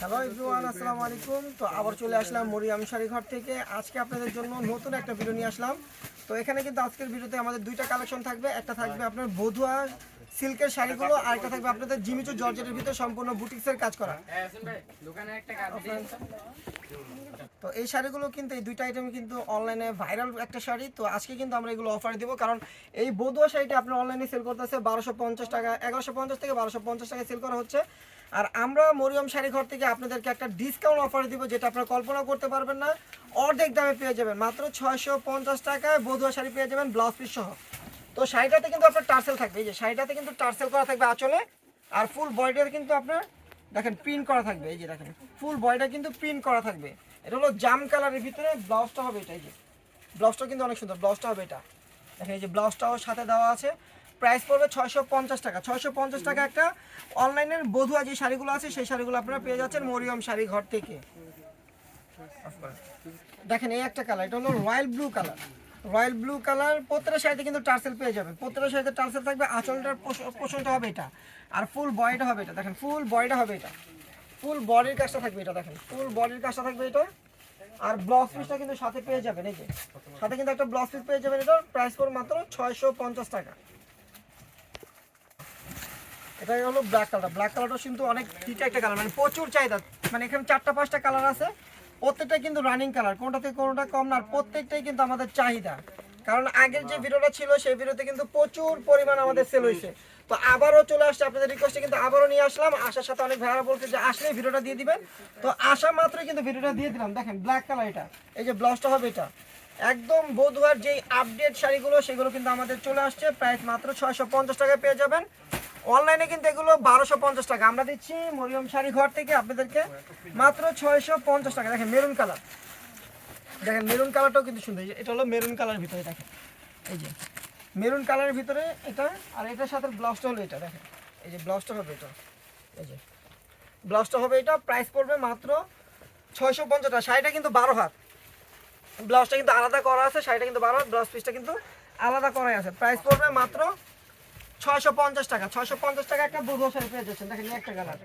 Hello everyone আসসালামু আলাইকুম। তো আবার চলে আসলাম মরিয়াম শাড়ি ঘর থেকে। আজকে আপনাদের জন্য নতুন একটা ভিডিও নিয়ে আসলাম। তো এখানে কিন্তু আজকের ভিডিওতে আমাদের দুইটা কালেকশন থাকবে। একটা থাকবে আপনার বধুয়া সিল্কের শাড়িগুলো, আর একটা থাকবে আপনাদের জিমিচু জর্জেটের ভিতরে সম্পূর্ণ বুটিক্সের কাজ করা। তো এই শাড়িগুলো কিন্তু, এই দুইটা আইটেম কিন্তু অনলাইনে ভাইরাল একটা শাড়ি। তো আজকে কিন্তু আমরা এগুলো অফার দিব, কারণ এই বধুয়া শাড়িটা আপনার অনলাইনে সেল করতেছে বারোশো পঞ্চাশ টাকা, এগারোশো পঞ্চাশ থেকে বারোশো পঞ্চাশ টাকা সেল করা হচ্ছে। আর আমরা মরিয়ম শাড়ি ঘর থেকে আপনাদেরকে একটা ডিসকাউন্ট অফার দিব, যেটা আপনারা কল্পনা করতে পারবেন না। অর্ধেক দামে পেয়ে যাবেন, মাত্র ছয়শো পঞ্চাশ টাকায় বধুয়া শাড়ি পেয়ে যাবেন ব্লাউজ পিস সহ। তো শাড়িটাতে কিন্তু আপনার টার্সেল থাকবে, এই যে শাড়িটাতে কিন্তু টার্সেল করা থাকবে আঁচলে, আর ফুল বডিটা কিন্তু আপনার, দেখেন প্রিন্ট করা থাকবে, এই যে দেখেন ফুল বডিটা কিন্তু প্রিন্ট করা থাকবে। এটা হলো জাম কালারের ভিতরে ব্লাউজটা হবে এটা, এই যে। ব্লাউজটা কিন্তু অনেক সুন্দর ব্লাউজটা হবে এটা। দেখেন, এই যে ব্লাউজটাও সাথে দেওয়া আছে। প্রাইস পড়বে ছয়শো পঞ্চাশ টাকা। ছয়শো পঞ্চাশ টাকা একটা অনলাইনের বধুয়া যে শাড়িগুলো আছে, সেই শাড়িগুলো আপনারা পেয়ে যাচ্ছেন মরিয়ম শাড়ি ঘর থেকে। দেখেন, এই একটা কালার এটা হলো royal blue colour royal blue colour প্রত্যেকটা শাড়িতে কিন্তু টার্সেল পেয়ে যাবেন। প্রত্যেকটা শাড়িতে টার্সেল থাকবে, আঁচলটার পোষ- পোষণটা হবে এটা। আর ফুল বডিটা হবে এটা। দেখেন ফুল বডিটা হবে এটা। ফুল বডির কাজটা থাকবে এটা, দেখেন। ফুল বডির কাজটা থাকবে এটা। আর ব্লাউজ পিসটা কিন্তু সাথে পেয়ে যাবেন, এই যে। সাথে কিন্তু একটা ব্লাউজ পিস পেয়ে যাবেন এটা প্রাইস পড়বে মাত্র ছয়শো পঞ্চাশ টাকা। এটাই হলো ব্ল্যাক কালার ব্ল্যাক কালারটা কিন্তু অনেক হিট একটা কালার মানে প্রচুর চাহিদা। মানে এখানে চারটা পাঁচটা কালার আছে প্রত্যেকটাই কিন্তু রানিং কালার কোনটা থেকে কোনটা কম না প্রত্যেকটাই কিন্তু আমাদের চাহিদা। কারণ আগের যে ভিডিওটা ছিল, সেই ভিডিওতে কিন্তু প্রচুর পরিমাণ আমাদের সেল হয়েছে। তো আবারও চলে আসছে আপনাদের রিকোয়েস্টে কিন্তু আবারও নিয়ে আসলাম। আসার সাথে অনেক ভাইরা বলছে যে আসলে ভিডিওটা দিয়ে দিবেন। তো আসা মাত্রই কিন্তু ভিডিওটা দিয়ে দিলাম। দেখেন ব্ল্যাক কালার এটা। এই যে ব্লাউজটা হবে এটা। একদম বধুয়ার যেই আপডেট শাড়িগুলো, সেগুলো কিন্তু আমাদের চলে আসছে। প্রাইস মাত্র ছয়শো পঞ্চাশ টাকায় পেয়ে যাবেন। অনলাইনে কিন্তু এগুলো বারোশো পঞ্চাশ টাকা। আমরা দিচ্ছি মরিয়ম শাড়ি ঘর থেকে আপনাদেরকে মাত্র ছয়শো পঞ্চাশ টাকা। দেখেন মেরুন কালার দেখেন মেরুন কালারটাও কিন্তু সুন্দর। এটা হলো মেরুন কালারের ভিতরে, দেখেন। এই যে মেরুন কালারের ভিতরে এটা, আর এটার সাথে ব্লাউজটা হলো এটা, দেখেন। এই যে, ব্লাউজটা হবে এটা। এই যে, ব্লাউজটা হবে এটা। প্রাইস পড়বে মাত্র ছয়শো পঞ্চাশ টাকা। শাড়িটা কিন্তু বারো হাত। ব্লাউজটা কিন্তু আলাদা করা আছে, শাড়িটা কিন্তু বারো হাত, ব্লাউজ পিসটা কিন্তু আলাদা করাই আছে। প্রাইস পড়বে মাত্র ছয়শো পঞ্চাশ টাকা, ছয়শো পঞ্চাশ টাকা একটা বধু শাড়ি পেয়ে যাচ্ছেন। দেখেন একটা কালার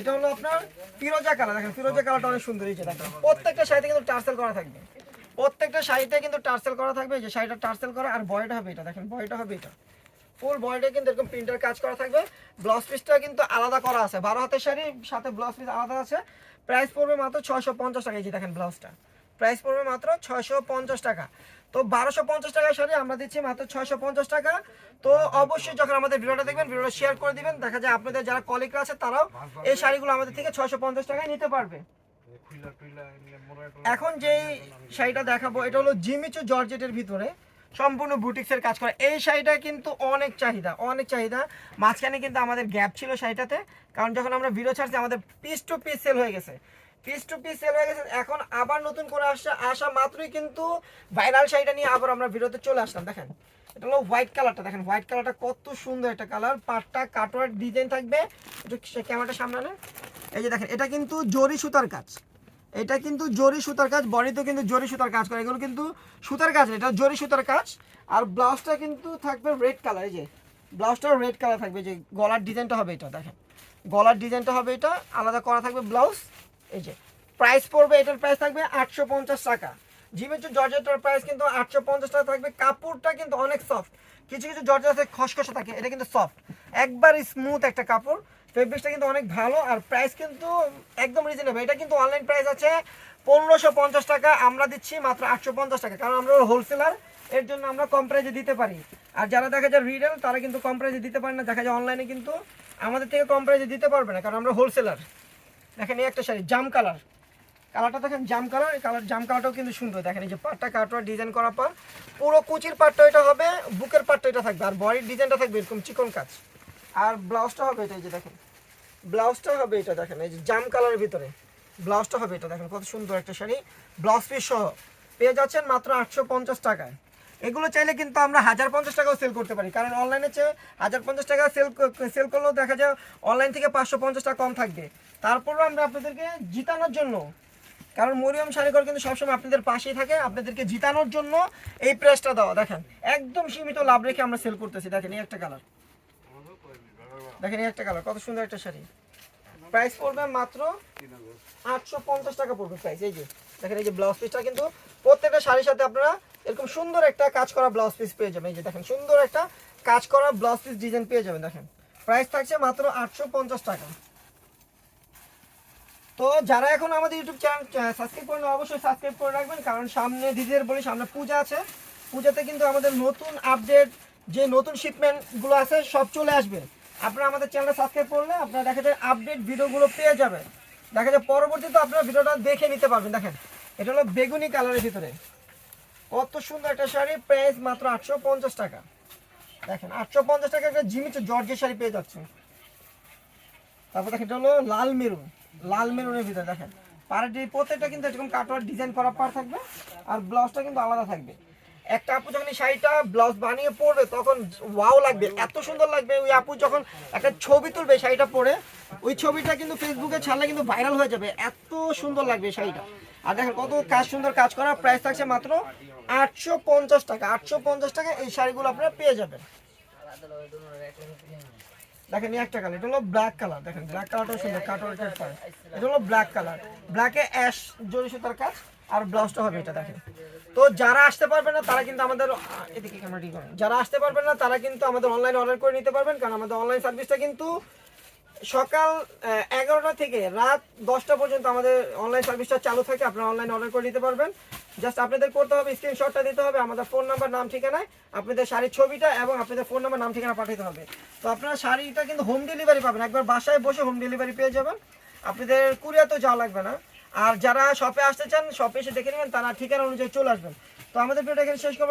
এটা হলো আপনার ফিরোজা কালার দেখেন, ফিরোজা কালারটা অনেক সুন্দর যে দেখেন। প্রত্যেকটা শাড়িতে কিন্তু টার্সেল করা থাকবে। প্রত্যেকটা শাড়িতে কিন্তু টার্সেল করা থাকবে। যে শাড়িটা টার্সেল করা, আর বয়টা হবে এটা। দেখেন বয়টা হবে এটা। ফুল বডিটা কিন্তু এরকম প্রিন্টার কাজ করা থাকবে। ব্লাউজ পিসটা কিন্তু আলাদা করা আছে। বারো হাতের শাড়ি, সাথে ব্লাউজ পিস আলাদা আছে। প্রাইস পড়বে মাত্র ছয়শো পঞ্চাশ টাকা। এই দেখেন ব্লাউজটা প্রাইস পড়বে মাত্র ছয়শো পঞ্চাশ টাকা। তো বারোশো পঞ্চাশ টাকার শাড়ি আমরা দিচ্ছি মাত্র ছয়শো পঞ্চাশ টাকা। তো অবশ্যই যখন আমাদের ভিডিওটা দেখবেন, ভিডিওটা শেয়ার করে দিবেন, দেখা যায় আপনাদের যারা কলিগরা আছে তারাও এই শাড়িগুলো আমাদের থেকে ছয়শো পঞ্চাশ টাকায় নিতে পারবে। এখন যেই শাড়িটা দেখাবো, এটা হলো জিমিচু জর্জেটের ভিতরে সম্পূর্ণ বুটিক্সের কাজ করা। এই শাড়িটা কিন্তু অনেক চাহিদা অনেক চাহিদা। মাঝখানে কিন্তু আমাদের গ্যাপ ছিল শাড়িটাতে, কারণ যখন আমরা ভিডিও ছাড়ছি, আমাদের পিস টু পিস সেল হয়ে গেছে। পিস টু পিস সেল হয়ে গেছে। এখন আবার নতুন করে আসছে। আসা মাত্রই কিন্তু ভাইরাল শাড়িটা নিয়ে আবার আমরা ভিডিওতে চলে আসলাম। দেখেন, এটা হলো হোয়াইট কালারটা দেখেন হোয়াইট কালারটা কত সুন্দর একটা কালার পাটটা কাটোয়ার ডিজাইন থাকবে। একটু ক্যামেরাটা সামনে। এই যে দেখেন, এটা কিন্তু জরি সুতার কাজ। এটা কিন্তু জরি সুতার কাজ। বডিতেও কিন্তু জরি সুতার কাজ করে। এগুলো কিন্তু সুতার কাজ এটা জরি সুতার কাজ। আর ব্লাউজটা কিন্তু থাকবে রেড কালার এই যে ব্লাউজটাও রেড কালার থাকবে। যে গলার ডিজাইনটা হবে এটা, দেখেন। গলার ডিজাইনটা হবে এটা। আলাদা করা থাকবে ব্লাউজ এই যে প্রাইস পড়বে, এটার প্রাইস থাকবে আটশো পঞ্চাশ টাকা। জিমেচু জর্জেটার প্রাইস কিন্তু আটশো পঞ্চাশ টাকা থাকবে। কাপড়টা কিন্তু অনেক সফট কিছু কিছু জর্জেট আছে, খসখসে থাকে, এটা কিন্তু সফট একবার স্মুথ একটা কাপড় ফেব্রিক্সটা কিন্তু অনেক ভালো, আর প্রাইস কিন্তু একদম রিজনেবল এটা কিন্তু অনলাইন প্রাইস আছে পনেরোশো পঞ্চাশ টাকা, আমরা দিচ্ছি মাত্র আটশো পঞ্চাশ টাকা। কারণ আমরা হোলসেলার এর জন্য আমরা কম প্রাইসে দিতে পারি। আর যারা দেখা যায় রিটেল তারা কিন্তু কম প্রাইসে দিতে পারে না। দেখা যায় অনলাইনে কিন্তু আমাদের থেকে কম প্রাইসে দিতে পারবে না, কারণ আমরা হোলসেলার দেখেন এই একটা শাড়ি, জাম কালার। কালারটা দেখেন জাম কালার, এই কালার, জাম কালারটাও কিন্তু সুন্দর। দেখেন এই যে পাটটা কাটোয়া ডিজাইন করার পর পুরো কুচির পাটটা এটা হবে, বুকের পাটটা এটা থাকবে, আর বডির ডিজাইনটা থাকবে এরকম চিকন কাজ আর ব্লাউজটা হবে এটা, এই যে দেখেন, ব্লাউজটা হবে এটা, দেখেন, এই যে জাম কালারের ভিতরে। ব্লাউজটা হবে এটা, দেখেন, কত সুন্দর একটা শাড়ি, ব্লাউজ পিস সহ। পেয়ে যাচ্ছেন মাত্র আটশো পঞ্চাশ টাকায়। এগুলো চাইলে কিন্তু আমরা হাজার পঞ্চাশ টাকাও সেল করতে পারি, কারণ অনলাইনে চেয়ে হাজার পঞ্চাশ টাকা সেল সেল করলেও দেখা যায় অনলাইন থেকে পাঁচশো পঞ্চাশ টাকা কম থাকবে। তারপরেও আমরা আপনাদেরকে জিতানোর জন্য, কারণ মরিয়ম শাড়িঘর কিন্তু সবসময় আপনাদের পাশেই থাকে, আপনাদেরকে জিতানোর জন্য এই প্রেসটা দেওয়া। দেখেন, একদম সীমিত লাভ রেখে আমরা সেল করতেছি। দেখেন, এই একটা কালার দেখেন, এই একটা কালার কত সুন্দর একটা শাড়ি। প্রাইস পড়বে মাত্র আটশো পঞ্চাশ টাকা পড়বে প্রাইস এই যে। দেখেন, এই যে ব্লাউজ পিসটা কিন্তু প্রত্যেকটা শাড়ির সাথে আপনারা এরকম সুন্দর একটা কাজ করা ব্লাউজ পিস পেয়ে যাবেন। এই যে দেখেন, সুন্দর একটা কাজ করা ব্লাউজ পিস ডিজাইন পেয়ে যাবেন। দেখেন প্রাইস থাকছে মাত্র আটশো পঞ্চাশ টাকা। তো যারা এখন আমাদের ইউটিউব চ্যানেল সাবস্ক্রাইব করেন অবশ্যই সাবস্ক্রাইব করে রাখবেন, কারণ সামনে দিদিদের বলি, সামনে পূজা আছে। পূজাতে কিন্তু আমাদের নতুন আপডেট যে নতুন শিপমেন্টগুলো আছে, সব চলে আসবে। আপনারা আমাদের চ্যানেলটা সাবস্ক্রাইব করলে আপনারা দেখা যায় আপডেট ভিডিওগুলো পেয়ে যাবেন। দেখা যায় পরবর্তীতে আপনারা ভিডিওটা দেখে নিতে পারবেন। দেখেন, এটা হলো বেগুনি কালারের ভিতরে। কত সুন্দর একটা শাড়ি প্রাইস মাত্র আটশো পঞ্চাশ টাকা। দেখেন, আটশো পঞ্চাশ টাকা একটা জিমিচু জর্জের শাড়ি পেয়ে যাচ্ছে তারপর দেখেন, এটা হলো লাল মেরুন। লাল মেরুনের ভিতরে দেখেন। পাড়াটি প্রত্যেকটা কিন্তু এরকম কাটোয়ার ডিজাইন করা পার থাকবে আর ব্লাউজটা কিন্তু আলাদা থাকবে। একটা আপু যখন শাড়িটা ব্লাউজ বানিয়ে পরবে তখন ওয়াও লাগবে, এত সুন্দর লাগবে। ওই আপু যখন একটা ছবি তুলবে শাড়িটা পরে, ওই ছবিটা কিন্তু ফেসবুকে ছাড়লে কিন্তু ভাইরাল হয়ে যাবে। এত সুন্দর লাগবে শাড়িটা। আর দেখেন কত কাজ সুন্দর কাজ করা প্রাইস থাকছে মাত্র আটশো পঞ্চাশ টাকা। আটশো পঞ্চাশ টাকা এই শাড়িগুলো আপনারা পেয়ে যাবেন। দেখেন একটা কালার এটা হলো ব্ল্যাক কালার দেখেন ব্ল্যাক কালারটাও সুন্দর কাটোয়ার পায় এটা হলো ব্ল্যাক কালার ব্ল্যাকে অ্যাশ জরি সুতার কাজ আর ব্লাউজটা হবে এটা, দেখেন। তো যারা আসতে পারবেন না, তারা কিন্তু আমাদের এদিকে ক্যামেরা যারা আসতে পারবেন না, তারা কিন্তু আমাদের অনলাইন অর্ডার করে নিতে পারবেন, কারণ আমাদের অনলাইন সার্ভিসটা কিন্তু সকাল এগারোটা থেকে রাত দশটা পর্যন্ত আমাদের অনলাইন সার্ভিসটা চালু থাকে। আপনারা অনলাইন অর্ডার করে নিতে পারবেন। জাস্ট আপনাদের করতে হবে স্ক্রিনশটটা দিতে হবে, আমাদের ফোন নাম্বার নাম, ঠিকানায় আপনাদের শাড়ির ছবিটা এবং আপনাদের ফোন নাম্বার নাম, ঠিকানা পাঠাতে হবে। তো আপনারা শাড়িটা কিন্তু হোম ডেলিভারি পাবেন। একবার বাসায় বসে হোম ডেলিভারি পেয়ে যাবেন। আপনাদের কুরিয়ার তো যাওয়া লাগবে না। আর যারা শপে আসতে চান শপে এসে দেখে নেবেন, তারা ঠিকানা অনুযায়ী চলে আসবেন। তো আমাদের ভিডিওটা এখানে শেষ করব।